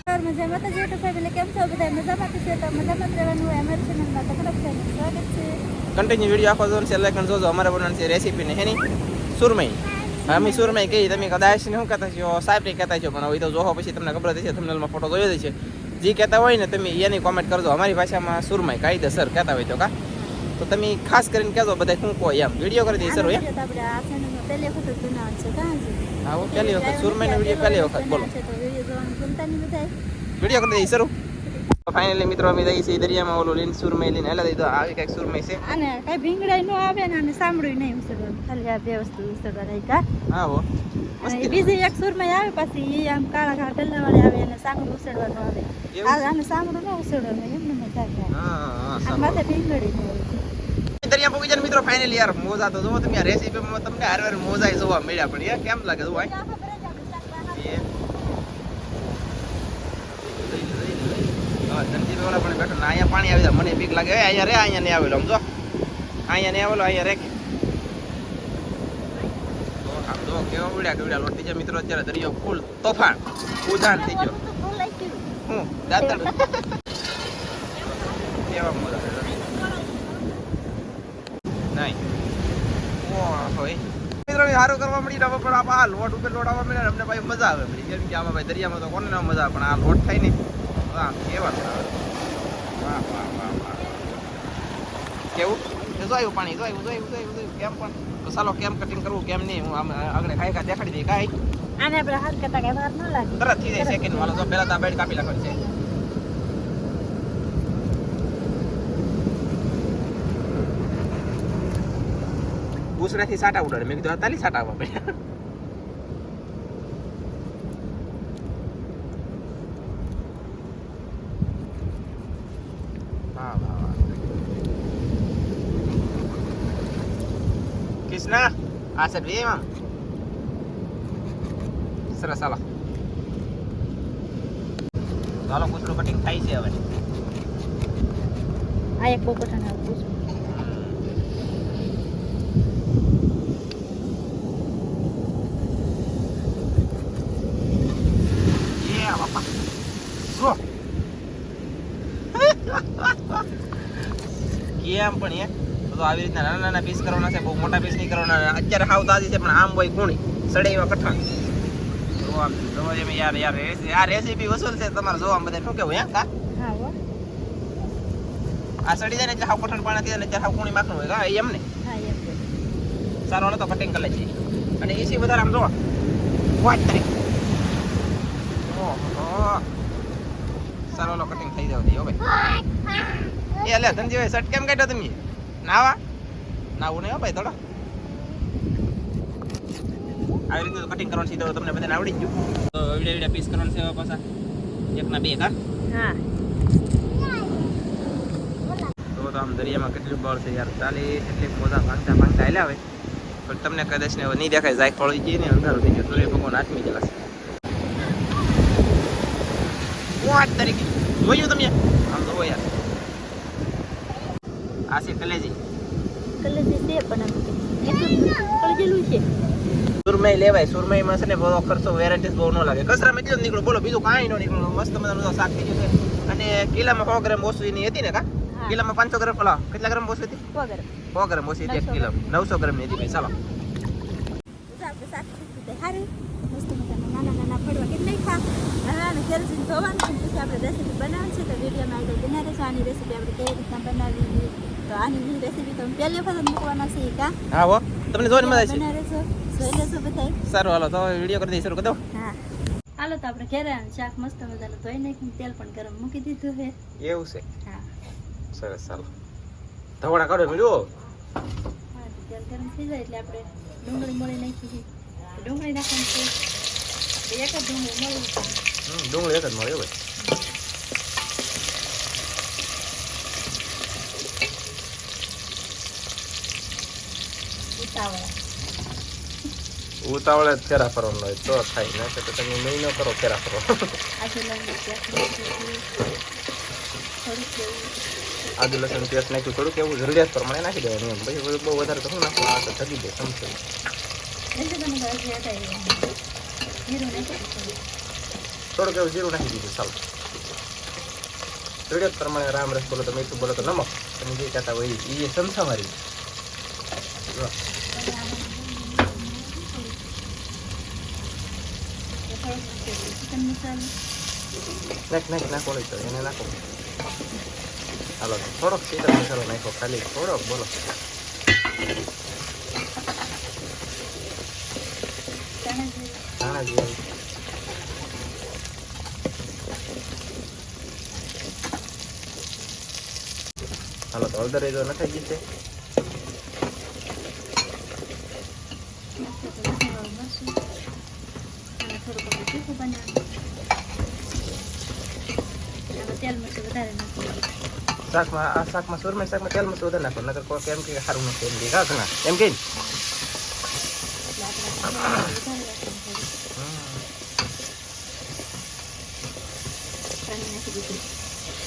મજામાં? તો જેટલું ફેમિલી કેમ છો? બધા મજામાં છે? તો મજામાં રહેવાનું હોય અમારી ચેનલમાં તો ખરાબ છે સ્વાગત છે. કન્ટિન્યુ વીડિયો આખો જોઈને છેલ્લે પણ જોજો. અમારે બનાવવાની છે રેસીપી ને હેની સુરમઈ. અમે સુરમઈ કહી તમે કદાચ ને શું કહેતા છો? સાહેબ કહેતા છો પણ હવે તો જોહો પછી તમને ખબર થશે થંબનેલમાં ફોટો જોયો છે. જે કહેતા હોય ને તમે એની કોમેન્ટ કરજો. અમારી ભાષામાં સુરમઈ કાયદેસર કહેતા હોય તો કા? તો તમે ખાસ કરીને કહેજો બધા શું કહો એમ. વીડિયો કરી દઈએ સર એમ છે છે હા પહેલી વખત. સુરમઈનો વીડિયો પહેલી વખત બોલો. છે બધા વીડિયો કરી દઈએ શરૂ. ફાઇનલી મિત્રો અમે દઈ છીએ દરિયામાં ઓલું લીન સુરમઈ લઈને એટલે દઈ તો આવી કંઈક સુરમઈ છે. અને કઈ ભીંગડાઈ નો આવે ને અને સાંભળ્યું નહીં સગર ખાલી આ બે વસ્તુ રહી કા હા. હો બીજી એક સુરમઈ આવે પછી એ આમ કાળા કાળા ડલ્લા વાળી આવે અને સાંભળું ઉસળવાનું આવે? આ આને સાંભળું ન ઉસળવાનું એમને મજા આવે. હા હા આ માથે ભીંગડી દરિયા પોગી જાય મિત્રો ફાઇનલી યાર મોજા તો જોવો તમે રેસીપીમાં તમને હાર વાર મોજા જોવા મળ્યા પણ યાર કેમ લાગે જોવા એ હા ધનજીભાઈ ઓલા અહીંયા પાણી આવી મને બીક લાગે. અહીંયા અહીંયા નહીં અહીંયા નહીં આવેલો, અહીંયા રે. તો કેવા ઉડ્યા કેવડ્યા મિત્રો, અત્યારે દરિયો ફૂલ તોફાન. ઉજાન થઈ ગયો. હું, દાતણ. કેવા નહીં સારું કરવા મળી રહ્યો પણ આ લોટ ઉપર લોટ આવવા મળ્યા અમને ભાઈ મજા આવે. કેમ આમાં ભાઈ દરિયામાં તો કોને મજા આવે, પણ આ લોટ થાય ને કેવા વાહ વાહ વાહ વાહ. કેવું? એ પાણી જો આવ્યું જો આવ્યું જો આવ્યું, જો આવ્યું. કેમ પણ? તો ચાલો કેમ કટિંગ કરવું કેમ નહીં? હું આમ આગળ ખા દેખાડી દઈ કાંઈ? આને આપણે હાથ કરતા કઈ વાર ન લાગે. તરત થઈ જાય સેકન્ડ વાળો. તો પહેલાં તો આ બેડ કાપી નાખવાની છે. ભૂસડાથી સાટા ઉડાડે. મેં કીધું તાલી સાટા આવવા પડ્યા વાહ, વાહ, વાહ. કૃષ્ણા આ સાઈડ વે આમ સરસ ચાલો ચાલો કૂતરું કટિંગ થાય છે હવે આ એક પોપટાને આપું છું Yeah, બાપા. જો. કેમ પણ એ તો આવી રીતના નાના નાના પીસ કરવાના છે બહુ મોટા પીસ નહીં કરવાના. અત્યારે હાવ તાજી છે પણ આમ હોય કુણી સડે એવા કઠણ. યાર યાર આ રેસીપી વસૂલ છે તમારે જોવા બધા શું કેવું હે કા આ સડી જાય ને એટલે હાવ કઠણ પાણી થઈ જાય ને હાવ કુણી માખણું હોય કા? એમ ને. સારો તો કટિંગ કરી લઈએ. અને એસી વધારે આમ જો. વાટ તારી. સારો કટિંગ થઈ જાવ ભાઈ. એ લે ધનજીભાઈ શર્ટ કેમ કાઢ્યો તમે? નાવા નાવું નહીં હો ભાઈ થોડો આવી રીતે કટિંગ કરવાનું સીધો તમને બધાને આવડી જ ગયું તો એવડે એવડે પીસ કરવાનું છે હવે પાછા એકના બે કા હા તો તો આમ દરિયામાં કેટલું બળ છે યાર ચાલી એટલી મોજા ભાંગતા ભાંગતા આવેલા આવે પણ તમને કદાચ ને હવે નહીં દેખાય જાય ફળી જઈએ ને અંધારું થઈ ગયું સૂર્ય ભગવાન આથમી ગયેલા છે વાત તરીકે જોયું તમે આમ જોવો યાર આ છે કલેજી. કલર છે પણ છે. સુરમઈ લેવાય. સુરમઈમાં છે ને બધો ખર્ચો વેરાયટીસ બહુ ન લાગે. કચરા મેં નીકળો. બોલો બીજું કાંઈ ન નીકળો. મસ્ત મજાનું શાક થઈ છે. અને કિલામાં સો ગ્રામ ઓછું એની હતી ને કા? કિલામાં પાંચસો ગ્રામ પેલા કેટલા ગ્રામ ઓછી હતી? સો ગ્રામ. ઓછી હતી એક કિલો નવસો ગ્રામની હતી ભાઈ. ચાલો. આપણે રેસીપી બનાવવાની છે તો વિડીયોમાં આગળ બના આની રેસીપી આપણે રીતના બનાવી તો આની રેસીપી તમે પહેલી વખત મૂકવાના છે કા હા? હો તમને જોઈને મજા આવશે. જોઈ લેશો બધાય? સારું હાલો તો વીડિયો કરી દઈ શરૂ કરી દો હા. હાલો તો આપણે ઘરે શાક મસ્ત મજાનું ધોઈ નાખીને તેલ પણ ગરમ મૂકી દીધું છે. એવું છે. હા. સરસ ચાલો ધવડા કાઢો જુઓ. તેલ ગરમ થઈ જાય એટલે આપણે ડુંગળી મળી નાખી છે. ડુંગળી નાખવાની છે. એટલે એક જ ડુંગળી મળી હમ, ડુંગળી એક જ મળ્યો ભાઈ. ઉતાવળા. જ ફેરા ફરવાનો હોય તો થાય ના તો તમે મહિનો કરો, ફેરા ફરો. નાખી આદુ લસણ પેસ્ટ નાખ્યું, થોડુંક એવું જરૂરિયાત પ્રમાણે નાખી દેવાનું એમ. પછી બહુ વધારે તો શું નાખવું? આ તો થકી દે સમજો નાખી થોડુંક એવું જીરું નાખી દીધું, ચાલો. જરૂરિયાત પ્રમાણે રામ રસ બોલો તો મીઠું બોલો તો નમક તમે જે કહેતા હોય એ સંસ્થા મારી જો. ચિકન મસાલો નાખ નાખ નાખો નહીં તો એને નાખો. હાલો થોડોક સીધો મસાલો નાખો ખાલી થોડોક બોલો. ધાણા જીરું હાલો તો એ તો નખાઈ ગઈ છે નાખીએ તો લસણવાળું મરચું અને થોડુંક આપણે તીખું બનાવવાનું આમાં તેલ મરચું વધારે નાખવાનું શાકમાં, આ શાકમાં સુરમઈ શાકમાં તેલ મસું વધારે નાખો, નકર કોઈ કેમ કે સારું નથી એમ કે હા ઘણા એમ કે? થોડું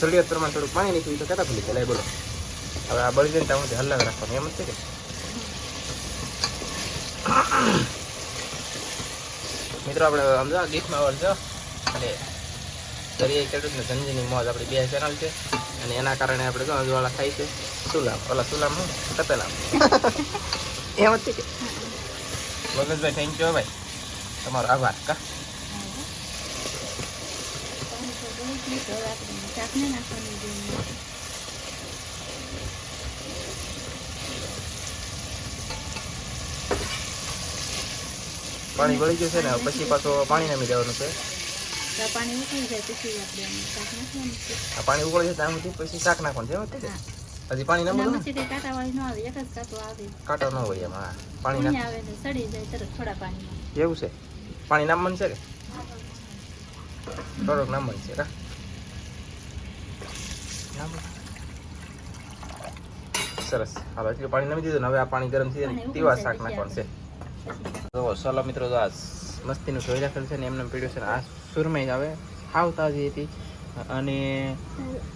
જરૂરિયાત પ્રમાણે થોડુંક પાણી નાખ્યું તો કહેતા ભૂલી ગયા. બોલો. હવે આ બળી જાય ત્યાં હલાવી રાખવાનું. એમ જ છે કે? મિત્રો, આપણે સમજો ગીફમાં વળજો અને દરિયાઈ ખેડૂત ને ધનજીની મોજ આપણી બે ચેનલ છે. અને એના કારણે આપણે જો અજવાળા થાય છે. સુલામ. ઓલા સુલામ હું તપેલામ. એમ જ કે. મગજભાઈ થેન્ક યુ ભાઈ. તમારો આભાર કા? પાણી તો તો વળી ગયું છે ને પછી પાછું પાણી નામી દેવાનું છે. તો પાણી ઉકળી જાય પછી આપણે શાક નાખવાનું આ પાણી ઉકળી જાય ત્યાં સુધી પછી શાક નાખવાનું છે હજી પાણી ના મળે પછી તે કાંટાવાળી ન આવે એક જ કાંટો આવે. કાંટો ન હોય એમાં પાણી ના આવે ને સડી જાય તરત થોડા પાણીમાં. એવું છે? પાણી નામવાનું છે કે થોડોક નામવાનું છે કા સરસ. હાલો એટલું પાણી નામી દીધું હવે આ પાણી ગરમ થઈ જાય ઉકળી શાક નાખવાનું છે. તો ચાલો મિત્રો તો આ મસ્તીનું જોઈ રાખેલ છે ને એમને પીડ્યું છે આ સુરમઈ આવે. હાવ તાજી હતી. અને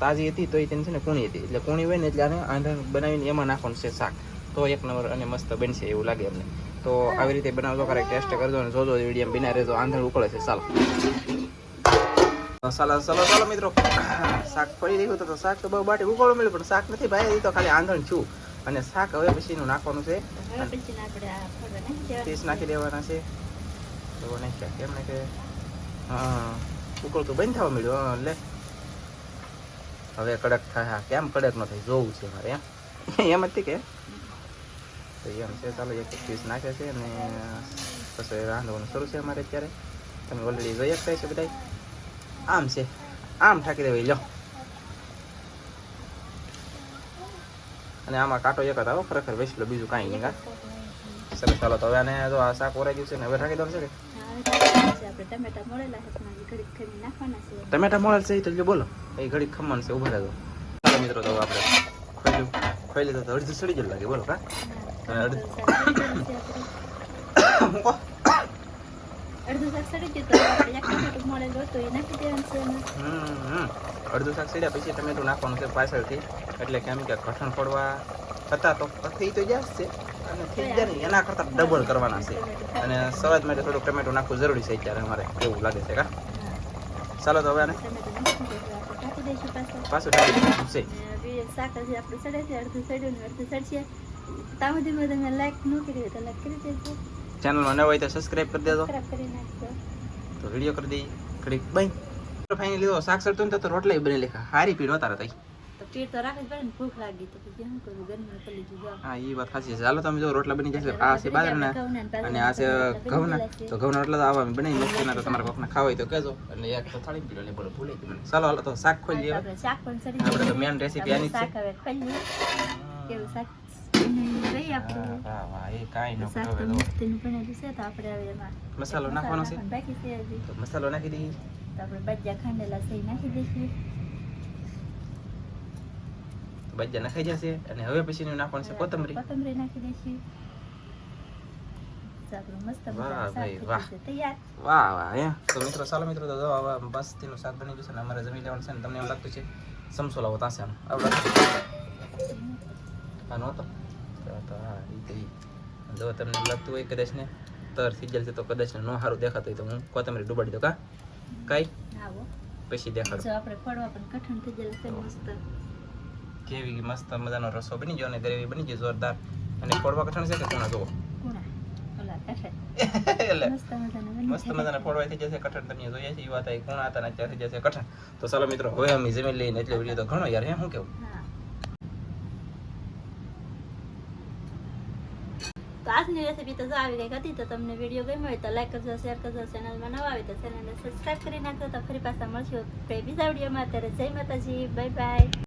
તાજી હતી તો એ તેને છે ને કૂણી હતી. એટલે કૂણી હોય ને એટલે આને આંધણ બનાવીને એમાં નાખવાનું છે શાક. તો એક નંબર અને મસ્ત બનશે એવું લાગે અમને તો આવી રીતે બનાવજો કરે ટેસ્ટ કરજો અને જોજો વીડિયો બિના રહેજો. આંધણ ઉકળે છે. ચાલો. ચાલો ચાલો ચાલો મિત્રો. શાક પડી રહ્યું તો શાક તો બહુ બાટી ઉકળો મળ્યું પણ શાક નથી ભાઈ. એ તો ખાલી આંધણ છું. અને શાક હવે પછીનું નાખવાનું છે. પીસ નાખી દેવાના છે. તો નાખ્યા કેમ ને કે હા ઉકળતું બંધ થવા મળ્યું એટલે લે હવે કડક થાય હા કેમ કડક ન થાય જોવું છે મારે એમ એમ જ કે તો એમ છે ચાલો એક પીસ નાખે છે અને પછી રાંધવાનું શરૂ છે અમારે અત્યારે તમે ઓલરેડી જોઈ શકતા છે બધા આમ છે આમ ઠાકી દેવાય લો અને આમાં કાંટો એક આવો ખરેખર વેસલો બીજું કાંઈ નહીં કાં સરસ ચાલો તો હવે આને જો આ શાક ઓરાઈ ગયું છે ને હવે થાકી દઉં છે કે આપણે ટમેટા મોળેલા છે ઘડીક ખમી નાખવાના છે. ટમેટા મોળેલ છે એ તો બોલો. એ ઘડીક ખમણ છે ઊભા રહેજો ચાલો મિત્રો તો આપણે ખોઈલું ખોઈ લીધું તો અડધું સડી જ લાગે બોલો કા અને અડધું અડધું- શાક સડી ગયું? અડધું શાક સડી તો આપણે એક ટમેટું મોળેલું હતું એ નાખી દેવાનું છે હમ, હમ. અડધું શાક સીડ્યા પછી ટમેટું નાખવાનું છે પાછળથી. એટલે કેમ કે કઠણ ફોડવા હતા તો થઈ તો જશે અને થઈ જાય ને એના કરતાં ડબલ કરવાના છે. અને સવાદ માટે થોડુંક ટમેટું નાખવું જરૂરી છે અત્યારે અમારે, એવું લાગે છે કા? ચાલો તો હવે આને પાછું. ઢાંકી છે શાક આપણે સડે છે. અડધું સડ્યું ને અડધું સડશે ત્યાં સુધીમાં તમે લાઈક ન હોય તો લાઈક કરી દેજો. તો સબસ્ક્રાઈબ કરી દેજો તો વીડિયો કરી દઈએ. ઘડીક બાય ફાઈનલી લીધો શાક ને તો રોટલા બની લેખા. હારી પીડ વધારે થઈ. પેટ તો રાખી પડે ને ભૂખ લાગી તો પછી શું કરવું ગરમી પડી લીધું હા એ વાત સાચી છે. ચાલો તમે જો રોટલા બની જશે આ છે બાજરાના. અને આ છે ઘઉંના. તો ઘઉંના રોટલા તો આવા બનાવી નાખીએ તો તમારે કોકને ખાવા હોય તો કહેજો. અને એક તો થાળી પીડો ને બોલો ભૂલે મને. ચાલો હાલો તો શાક ખોલી હવે. આપણે શાક પણ સડી આપણે તો મેન રેસીપી આની જ શાક હવે ખોલીએ કેવું શાક? ન છે મસાલો નાખવાનો છે? છે મસાલો નાખી દઈએ. આપણે ખાંડેલા છે નાખી દઈશું. બજા નખાઈ જશે અને હવે પછી નાખવાનું છે કોથમરી કોથમરી નાખી મસ્ત વાહ ભાઈ, વાહ. વાહ વાહ હે તો મિત્રો ચાલો મિત્રો તો હવે બસ તેનું શાક બની જશે ને અમારે જમી લેવાનું છે ને તમને એમ લાગતું છે સમસો લાવો તાસે આમ આપણે હા નહોતો તો હા ઈ તો જો તમને લાગતું હોય કદાચ ને તર સિજલ છે તો કદાચ ને નો સારું દેખાતું હોય તો હું કોથમરી ડૂબાડી દઉં કા કઈ આવો પછી દેખાડો જો આપણે પડવા પણ કઠણ થઈ છે મસ્ત કેવી મસ્ત મજાનો રસો બની ગયો અને ગ્રેવી બની ગઈ જોરદાર. અને ફોડવા કઠણ છે કે કોણા જુઓ? કુણા ઓલા કઠણ. એટલે મસ્ત મજાનું બની મસ્ત જાય. મજાના ફોડવા થઈ જશે કઠણ તમે જોઈએ છે એ વાત આ કોણા હતા અત્યારે થઈ જશે કઠણ. તો ચાલો મિત્રો હવે અમે જમીન લઈને એટલે વીડિયો તો ઘણો યાર હે શું કેવું? તો આજની રેસીપી તો આવી ગઈ હતી તો તમને વીડિયો ગમ્યો હોય તો લાઈક કરજો શેર કરજો ચેનલમાં નવા આવે તો ચેનલને સબસ્ક્રાઈબ કરી નાખજો. તો ફરી પાછા મળશું બીજા વિડીયોમાં અત્યારે જય માતાજી બાય બાય